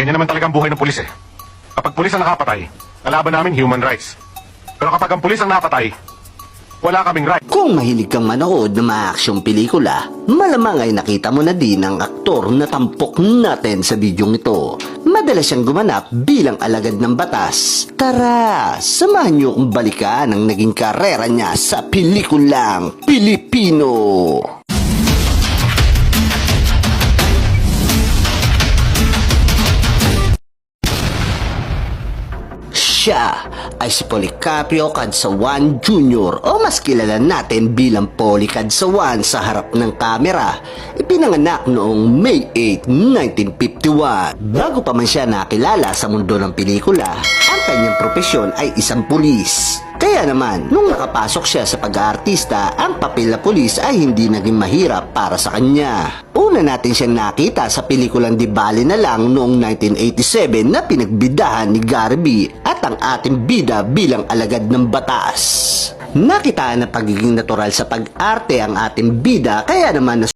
Ganyan naman talaga ang buhay ng pulis eh. Kapag pulis ang nakapatay, kalaban namin human rights. Pero kapag ang pulis ang napatay, wala kaming right. Kung mahilig kang manood ng mga aksyong pelikula, malamang ay nakita mo na din ang aktor na tampok natin sa bidyong ito. Madalas siyang gumanap bilang alagad ng batas. Tara, samahan niyo kong balikan ang naging karera niya sa pelikulang Pilipino. Siya ay si Policarpio Cadsawan Jr. o mas kilala natin bilang Poli Cadsawan sa harap ng kamera. Ipinanganak noong May 8, 1951. Bago pa man siya nakilala sa mundo ng pelikula, ang kanyang propesyon ay isang pulis. Kaya naman, nung nakapasok siya sa pag-aartista, ang papel na pulis ay hindi naging mahirap para sa kanya. Una natin siya nakita sa pelikulang Di Bali na lang noong 1987 na pinagbidahan ni Garby ang ating bida bilang alagad ng batas. Nakitaan na pagiging natural sa pag-arte ang ating bida kaya naman